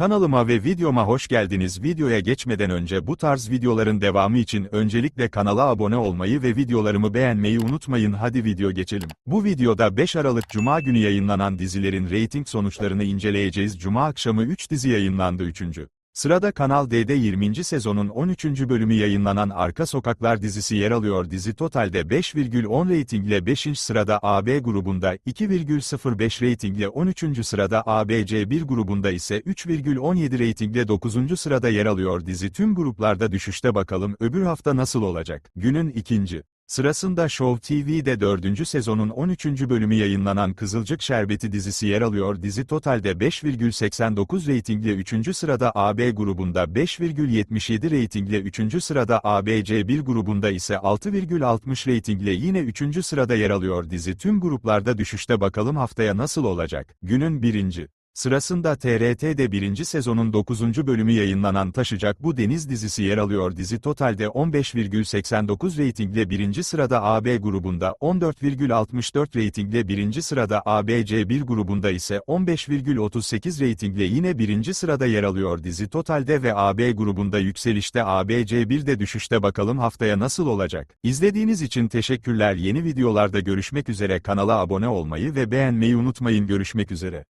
Kanalıma ve videoma hoş geldiniz. Videoya geçmeden önce bu tarz videoların devamı için öncelikle kanala abone olmayı ve videolarımı beğenmeyi unutmayın. Hadi video geçelim. Bu videoda 5 Aralık Cuma günü yayınlanan dizilerin reyting sonuçlarını inceleyeceğiz. Cuma akşamı 3 dizi yayınlandı 3. Sırada Kanal D'de 20. sezonun 13. bölümü yayınlanan Arka Sokaklar dizisi yer alıyor. Dizi totalde 5,10 reytingle 5. sırada AB grubunda, 2,05 reytingle 13. sırada ABC1 grubunda ise 3,17 reytingle 9. sırada yer alıyor. Dizi tüm gruplarda düşüşte bakalım öbür hafta nasıl olacak? Günün ikinci. Sırasında Show TV'de 4. sezonun 13. bölümü yayınlanan Kızılcık Şerbeti dizisi yer alıyor. Dizi totalde 5,89 reytingle 3. sırada AB grubunda 5,77 reytingle 3. sırada ABC1 grubunda ise 6,60 reytingle yine 3. sırada yer alıyor. Dizi tüm gruplarda düşüşte bakalım haftaya nasıl olacak? Günün birinci. Sırasında TRT'de 1. sezonun 9. bölümü yayınlanan Taşacak Bu Deniz dizisi yer alıyor. Dizi totalde 15,89 reytingle 1. sırada AB grubunda, 14,64 reytingle 1. sırada ABC1 grubunda ise 15,38 reytingle yine 1. sırada yer alıyor. Dizi totalde ve AB grubunda yükselişte ABC1'de düşüşte bakalım haftaya nasıl olacak? İzlediğiniz için teşekkürler. Yeni videolarda görüşmek üzere kanala abone olmayı ve beğenmeyi unutmayın. Görüşmek üzere.